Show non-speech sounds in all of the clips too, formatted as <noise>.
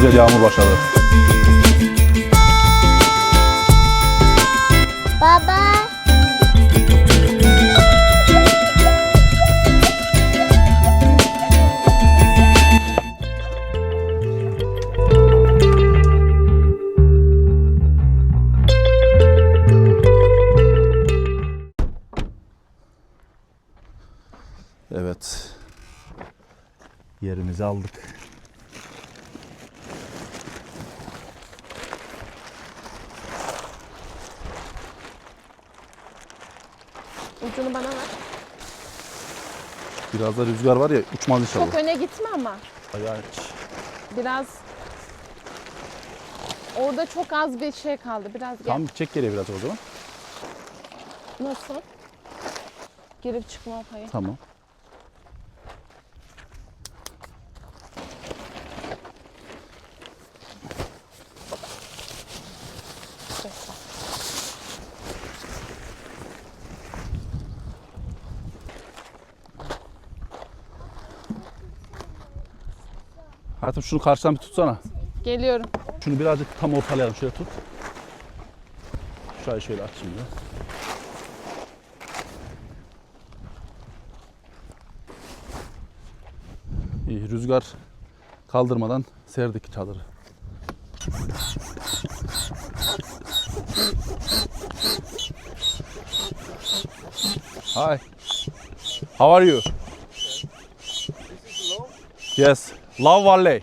güzel yağmur başladı. Baba. Evet. Yerimizi aldık. Ucunu bana ver. Biraz da rüzgar var ya uçmaz inşallah. Çok öne gitme ama. Ayağı. Biraz Orada çok az bir şey kaldı. Biraz gel. Tam çek geriye biraz o zaman. Nasıl? Girip çıkma payı. Tamam. Hayatım şunu karşıdan bir tutsana. Geliyorum. Şunu birazcık tam ortalayalım. Şöyle tut. Şurayı şöyle aç şimdi. İyi rüzgar kaldırmadan serdik çadırı. Hi. How are you? Yes. Love Valley.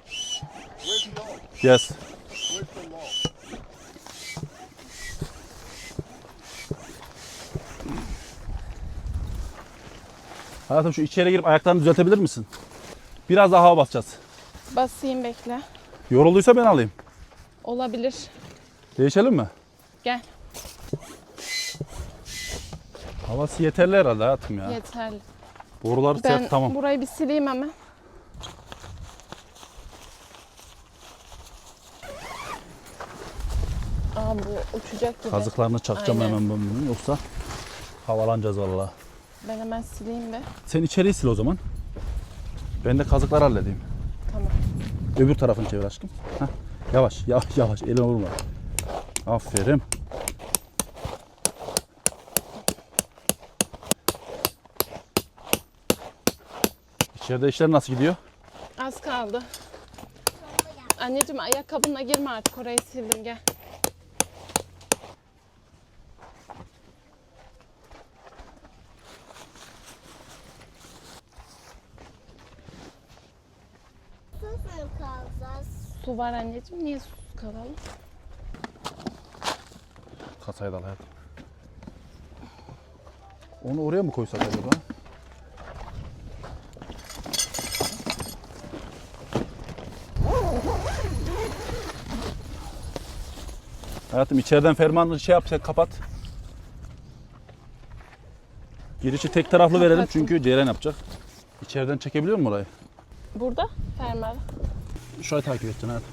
Yes. Hayatım şu içeri girip ayaklarını düzeltebilir misin? Biraz daha hava basacağız. Basayım bekle. Yorulduysa ben alayım. Olabilir. Değişelim mi? Gel. Havası yeterli herhalde hayatım ya. Yeterli. Boruları Ben sert tamam. burayı bir sileyim hemen. Aa bu uçacak gibi. Kazıklarını çakacağım Aynen. hemen ben bunun yoksa havalanacağız vallahi. Ben hemen sileyim be. Sen içeriği sil o zaman. Ben de kazıkları halledeyim. Tamam. Öbür tarafını çevir aşkım. Heh. Yavaş, yavaş, yavaş. Elini vurma. Aferin. İçeride işler nasıl gidiyor? Az kaldı. Anneciğim ayakkabına girme artık orayı sildim gel. Su var anneciğim niye susuz kalalım? Kasayı da al hayatım. Onu oraya mı koysak acaba? Hayatım içeriden fermanlı şey yapsak kapat. Girişi tek taraflı verelim Kapattım. çünkü Ceylan yapacak. İçeriden çekebiliyor musun orayı? Burada fermuar. Şurayı takip edeceksin hayatım.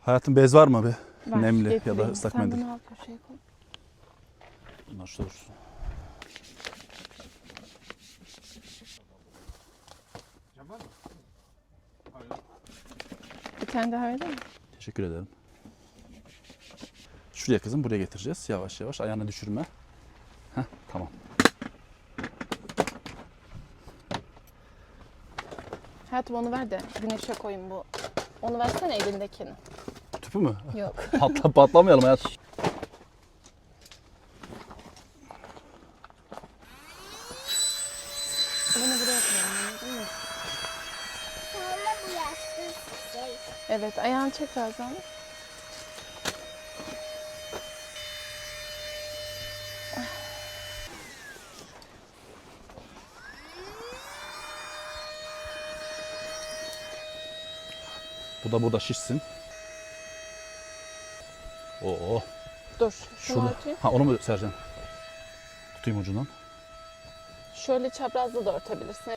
Hayatım bez var mı be? Var, Nemli ya da ıslak Sen mendil. bunu al köşeye koy. Bunlar dursun. Tane daha verir mi? Teşekkür ederim. Şuraya kızım buraya getireceğiz. Yavaş yavaş ayağını düşürme. Heh, tamam. Hayatım onu ver de güneşe koyayım bu. Onu versene elindekini. Tüpü mü? Yok. <laughs> Patla, patlamayalım hayat. Bunu buraya koyalım anladın mı? Sonra bu yaşlı şey. Evet ayağını çek daha. Bu da burada şişsin. Oo. Dur şunu atayım. Ha onu mu sereceğim? Tutayım ucundan. Şöyle çaprazda da örtebilirsin.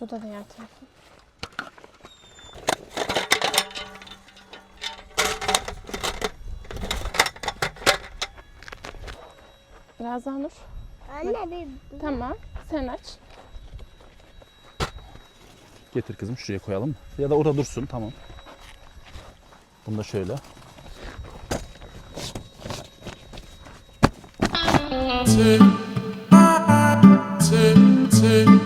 Burada da yer tarafı. Biraz dur. Anne bir... Tamam. Sen aç. Getir kızım şuraya koyalım. Ya da orada dursun tamam. Bunu da şöyle. Two, two, two.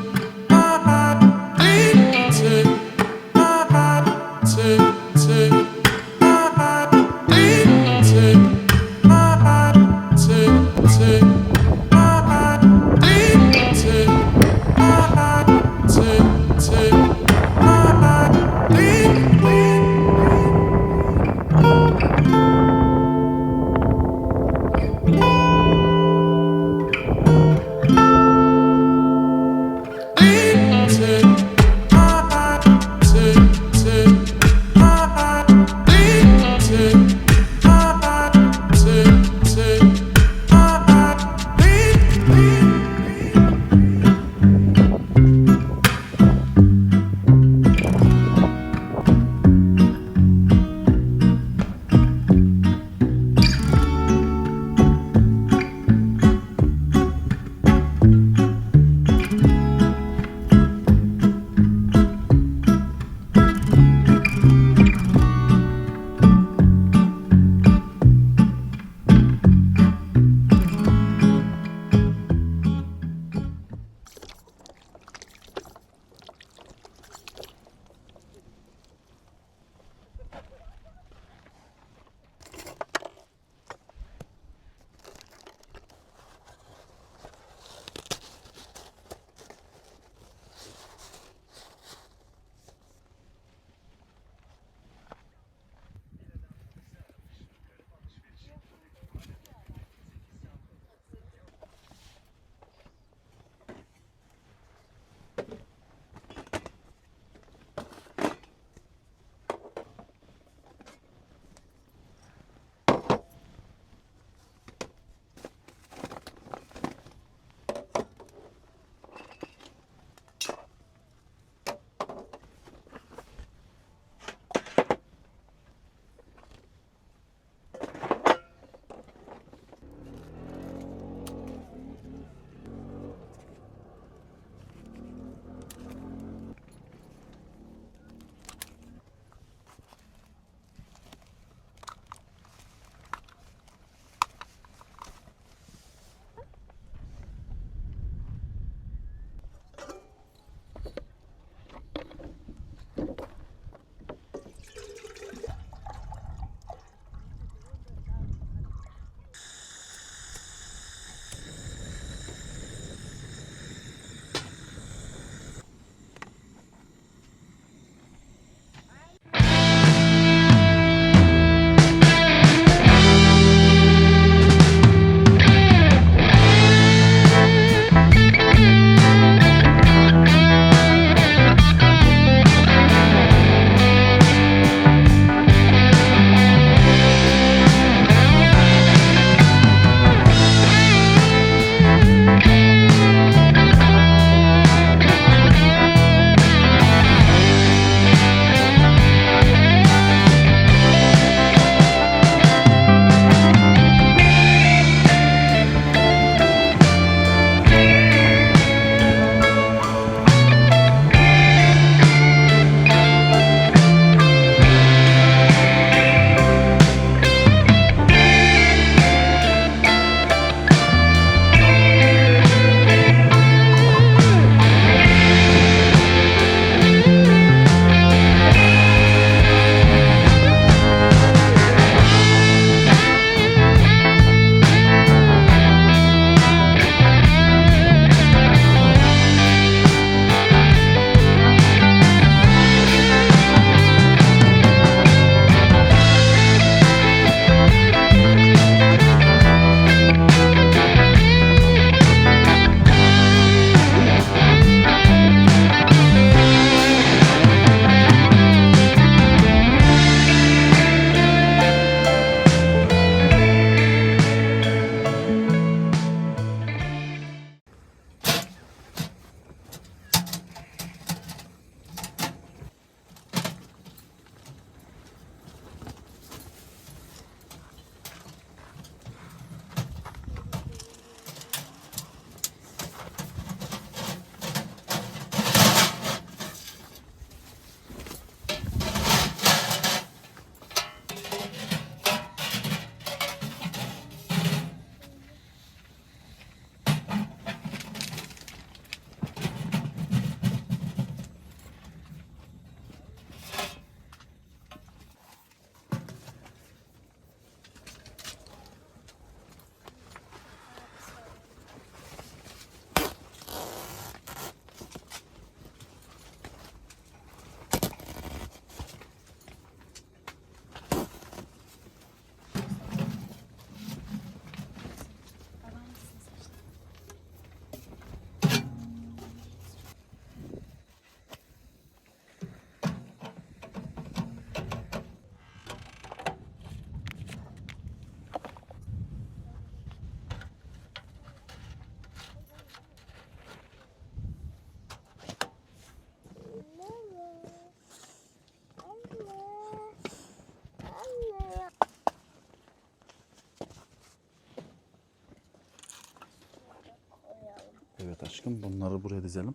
Aşkım. Bunları buraya dizelim.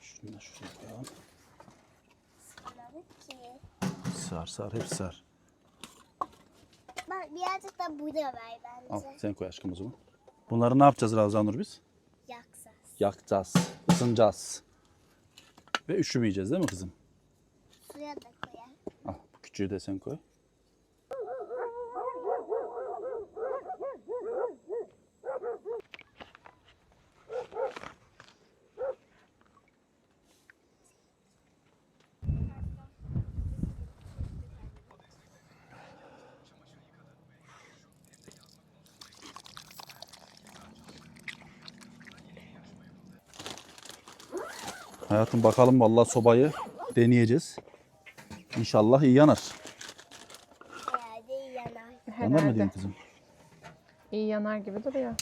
Şunu da şuraya koyalım. Sar sar hep sar. Bak birazcık da burada ver Al bence. sen koy aşkım o zaman. Bunları ne yapacağız Ravzanur biz? Yaksas. Yakacağız, ısınacağız. Ve üşümeyeceğiz değil mi kızım? Suya da koyar. Al bu küçüğü de sen koy. Hayatım bakalım vallahi sobayı deneyeceğiz. İnşallah iyi yanar. Yanar. Yanar mı Herhalde. diyeyim kızım? İyi yanar gibi duruyor.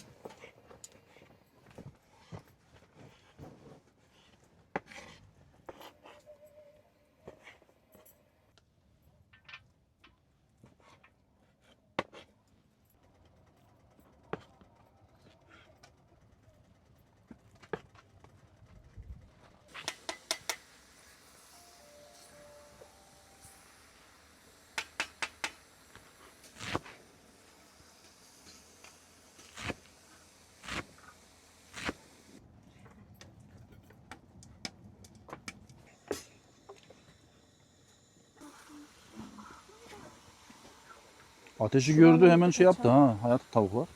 Ateşi gördü hemen şey yaptı ha. Hayat tavuklar.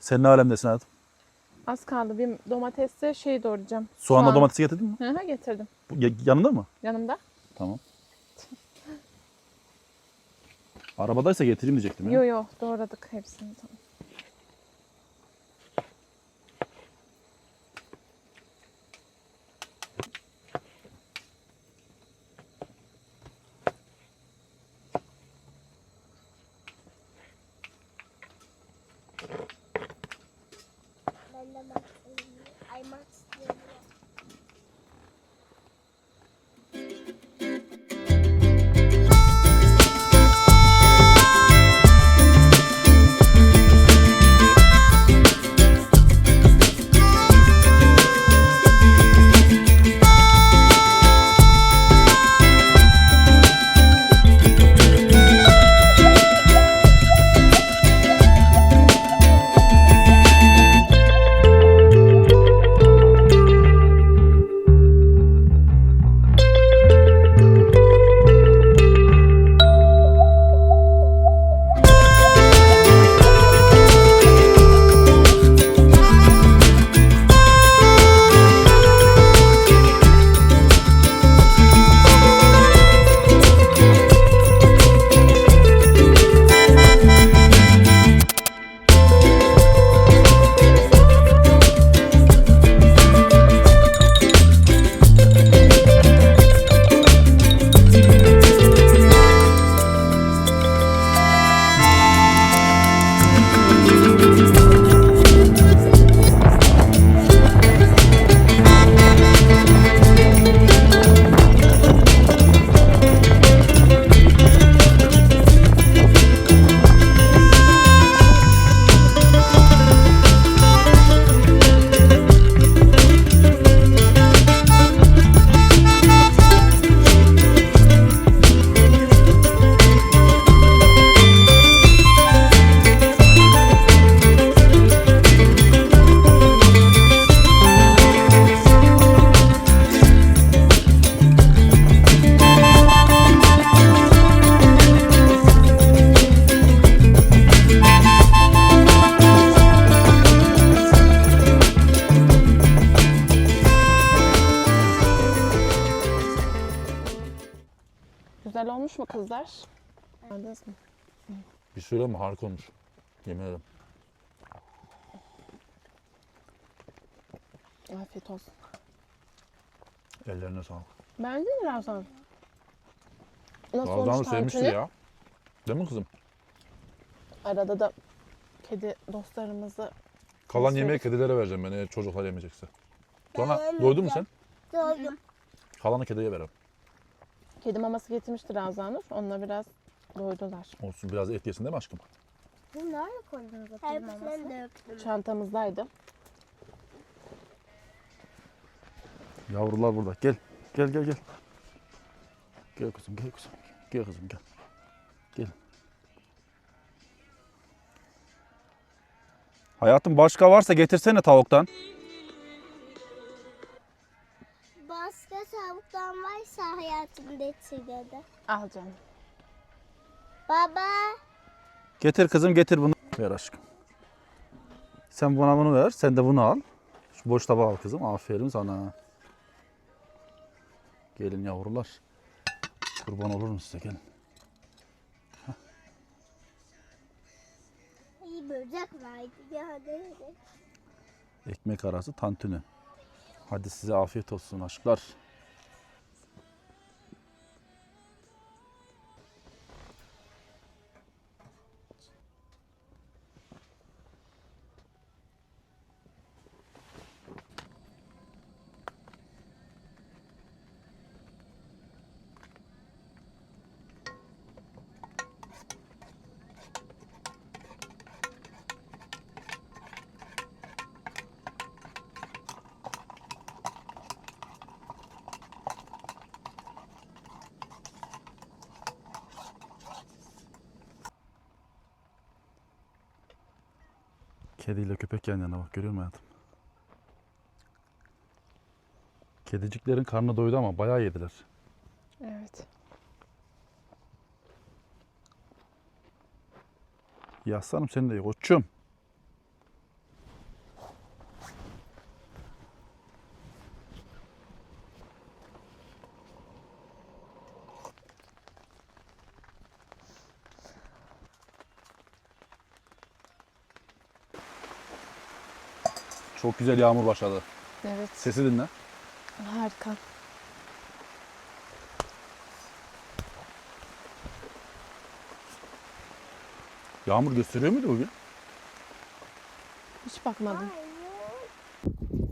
Sen ne alemdesin hayatım? Az kaldı. Bir domatesle şey doğrayacağım. Soğanla Soğan. domatesi getirdin mi? Hı hı getirdim. Bu ya- yanında mı? Yanımda. Tamam. Arabadaysa getireyim diyecektim ya. Yo yo doğradık hepsini. Tamam. Ben de kızlar? Beğendiniz mi? Bir söyle mi? Harika olmuş. Yemin ederim. Afiyet olsun. Ellerine sağlık. Beğendin mi Ramazan? Nasıl Ravzan'ı olmuş sevmiştir tantuni? ya. Değil mi kızım? Arada da kedi dostlarımızı Kalan yemeği kedilere vereceğim ben eğer çocuklar yemeyecekse. Sonra doydun mu sen? Doydum. Kalanı kediye verelim. Kedi maması getirmiştir Azanur. Onunla biraz doydular. Olsun biraz et yesin değil mi aşkım? Bunu nerede koydunuz o kedi maması? Çantamızdaydı. Yavrular burada. Gel. Gel gel gel. Gel kızım gel kızım. Gel kızım gel. Gel. Hayatım başka varsa getirsene tavuktan. Tavuktan varsa hayatımda getir dedi. Al canım. Baba. Getir kızım getir bunu. Ver aşkım. Sen bana bunu ver. Sen de bunu al. Şu boş tabağı al kızım. Aferin sana. Gelin yavrular. Kurban olurum size gelin. İyi böcek vardı. Ya hadi hadi. Ekmek arası tantuni. Hadi size afiyet olsun aşklar. Kediyle köpek yan yana bak görüyor musun hayatım? Kediciklerin karnı doydu ama bayağı yediler. Evet. Ya aslanım sen de koçum. Çok güzel yağmur başladı. Evet. Sesi dinle. Harika. Yağmur gösteriyor muydu bugün? Hiç bakmadım. Yağmur